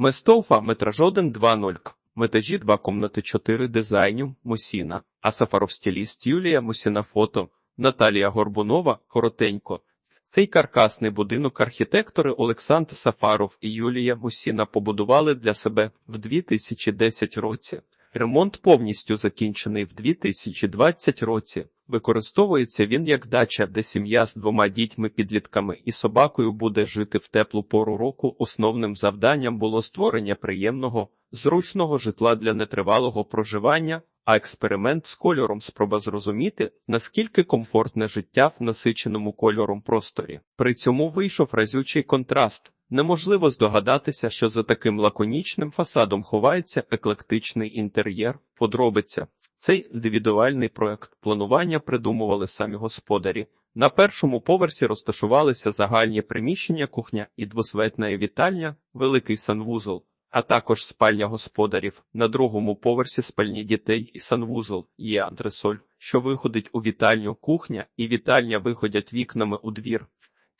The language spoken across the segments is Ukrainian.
Местовфа, метраж 1, 2, 0. Метажі 2 комнати 4 дизайнів Мусіна. а Сафаров стиліст Юлія Мусіна фото. Наталія Горбунова, коротенько. Цей каркасний будинок архітектори Олександр Сафаров і Юлія Мусіна побудували для себе в 2010 році. Ремонт повністю закінчений в 2020 році. Використовується він як дача, де сім'я з двома дітьми-підлітками і собакою буде жити в теплу пору року. Основним завданням було створення приємного, зручного житла для нетривалого проживання, а експеримент з кольором спроба зрозуміти, наскільки комфортне життя в насиченому кольором просторі. При цьому вийшов разючий контраст. Неможливо здогадатися, що за таким лаконічним фасадом ховається еклектичний інтер'єр. Подробиця. Цей індивідуальний проект планування придумували самі господарі. На першому поверсі розташувалися загальні приміщення, кухня і двосветна вітальня, великий санвузол, а також спальня господарів. На другому поверсі спальні дітей і санвузол є антресоль, що виходить у вітальню, кухня і вітальня виходять вікнами у двір.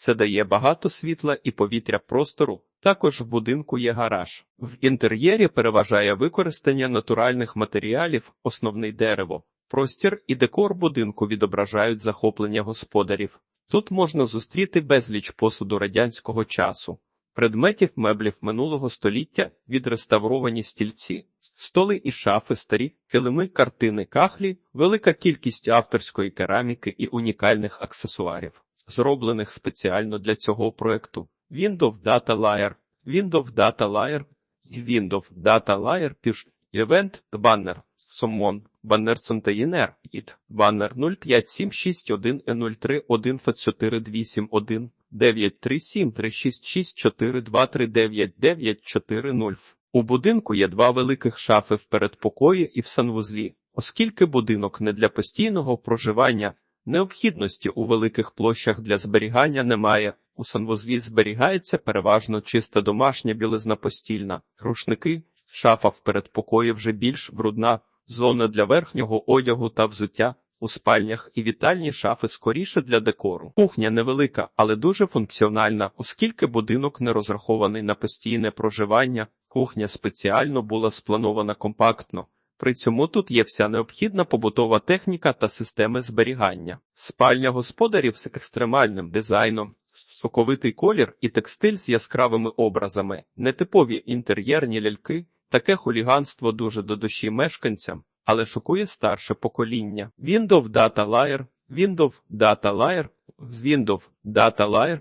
Це дає багато світла і повітря простору. Також в будинку є гараж. В інтер'єрі переважає використання натуральних матеріалів, основний дерево. Простір і декор будинку відображають захоплення господарів. Тут можна зустріти безліч посуду радянського часу, предметів меблів минулого століття, відреставровані стільці, столи і шафи, старі, килими, картини, кахлі, велика кількість авторської кераміки і унікальних аксесуарів зроблених спеціально для цього проекту. Windows Data Layer, Windows Data Layer, Windows Data Layer, Push, Event, Banner, Summon, Banner Container, It, Banner 05761 e 03 428 937 366 423999940. У будинку є два великих шафи в передпокої і в санвузлі, оскільки будинок не для постійного проживання. Необхідності у великих площах для зберігання немає. У санвузлі зберігається переважно чиста домашня білизна постільна, рушники, шафа в передпокої вже більш брудна, зона для верхнього одягу та взуття, у спальнях і вітальні шафи скоріше для декору. Кухня невелика, але дуже функціональна, оскільки будинок не розрахований на постійне проживання, кухня спеціально була спланована компактно. При цьому тут є вся необхідна побутова техніка та системи зберігання. Спальня господарів з екстремальним дизайном, соковитий колір і текстиль з яскравими образами, нетипові інтер'єрні ляльки. Таке хуліганство дуже до душі мешканцям, але шокує старше покоління. Windows Data Layer, Windows Data Layer, Windows Data Layer,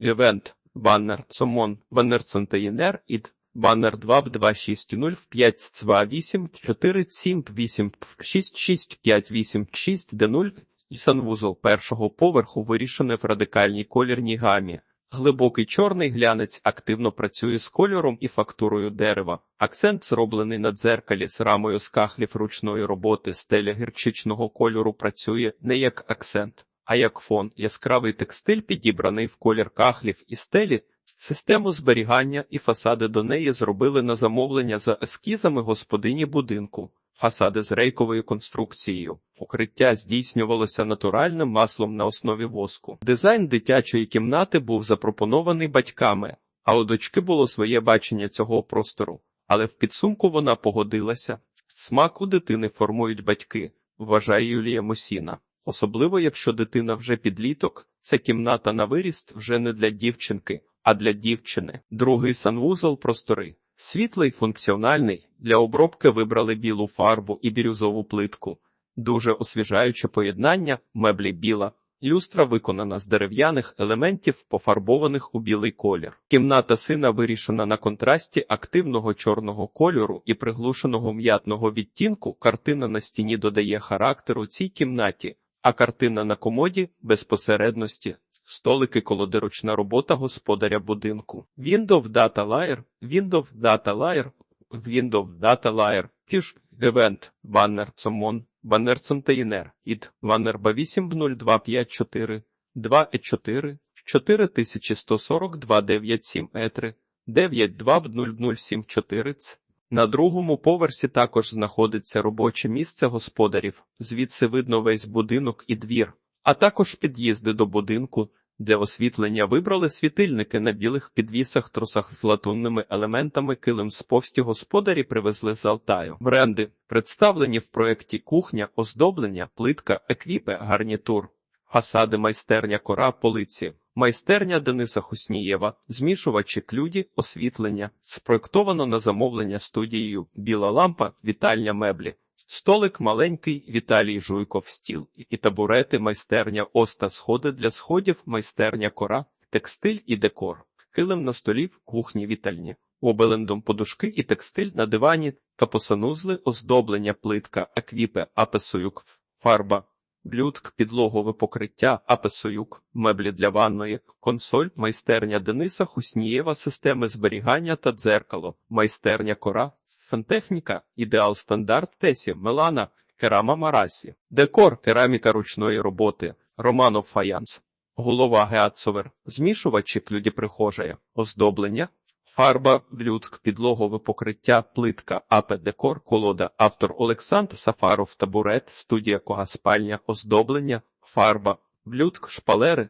Event, Banner, Summon, Banner Container, ID, Банер 2 б 260 5 28 47 8 66 586 Д0 і санвузол першого поверху вирішене в радикальній колірній гамі. Глибокий чорний глянець активно працює з кольором і фактурою дерева. Акцент зроблений на дзеркалі з рамою з кахлів ручної роботи. Стеля гірчичного кольору працює не як акцент, а як фон. Яскравий текстиль підібраний в колір кахлів і стелі. Систему зберігання і фасади до неї зробили на замовлення за ескізами господині будинку, фасади з рейковою конструкцією. Укриття здійснювалося натуральним маслом на основі воску. Дизайн дитячої кімнати був запропонований батьками, а у дочки було своє бачення цього простору, але в підсумку вона погодилася. Смак у дитини формують батьки, вважає Юлія Мусіна. Особливо, якщо дитина вже підліток, ця кімната на виріст вже не для дівчинки а для дівчини. Другий санвузол простори. Світлий, функціональний. Для обробки вибрали білу фарбу і бірюзову плитку. Дуже освіжаюче поєднання, меблі біла. Люстра виконана з дерев'яних елементів, пофарбованих у білий колір. Кімната сина вирішена на контрасті активного чорного кольору і приглушеного м'ятного відтінку. Картина на стіні додає характеру цій кімнаті, а картина на комоді безпосередності столики колодиручна робота господаря будинку. Windows Data Layer, Windows Data Layer, Windows Data Layer, Push, Event, Banner, Summon, Banner Container, ID, Banner B80254, 2E4, 4142 97 E3, 920074 ц. На другому поверсі також знаходиться робоче місце господарів, звідси видно весь будинок і двір, а також під'їзди до будинку, Для освітлення вибрали світильники на білих підвісах, тросах з латунними елементами килим з повсті господарі привезли з Алтаю. Бренди представлені в проєкті кухня, оздоблення, плитка, еквіпе, гарнітур. Фасади майстерня кора полиці, майстерня Дениса Хуснієва, змішувачі клюді, освітлення, спроектовано на замовлення студією, біла лампа, вітальня меблі, столик маленький, Віталій Жуйков стіл і табурети, майстерня оста, сходи для сходів, майстерня кора, текстиль і декор, килим на столі в кухні вітальні, обелендом подушки і текстиль на дивані та посанузли, оздоблення, плитка, аквіпе, апесоюк, фарба, Блюдк, підлогове покриття, апесоюк, меблі для ванної, консоль, майстерня Дениса Хуснієва, системи зберігання та дзеркало, майстерня кора, фантехніка, ідеал стандарт Тесі, Мелана, керама Марасі, декор, кераміка ручної роботи, Романов Фаянс, голова Геатсовер, змішувачі клюді прихожая, оздоблення, Фарба, блюдк, підлогове покриття, плитка, АП Декор, колода, автор Олександр Сафаров, табурет, студія Когаспальня, оздоблення, фарба, блюдк, шпалери,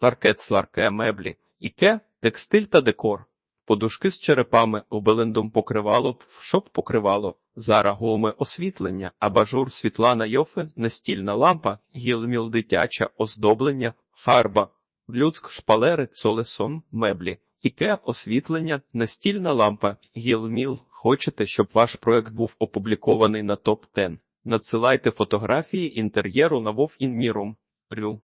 ларкет, сларке, меблі, іке, текстиль та декор, подушки з черепами, обелендом покривало, шоп покривало, зара гоми, освітлення, абажур Світлана Йофе, настільна лампа, гілміл дитяча, оздоблення, фарба, блюдк, шпалери, цолесон, меблі. Іке освітлення, настільна лампа, гілміл. Хочете, щоб ваш проект був опублікований на топ 10 Надсилайте фотографії інтер'єру на Вов Рю.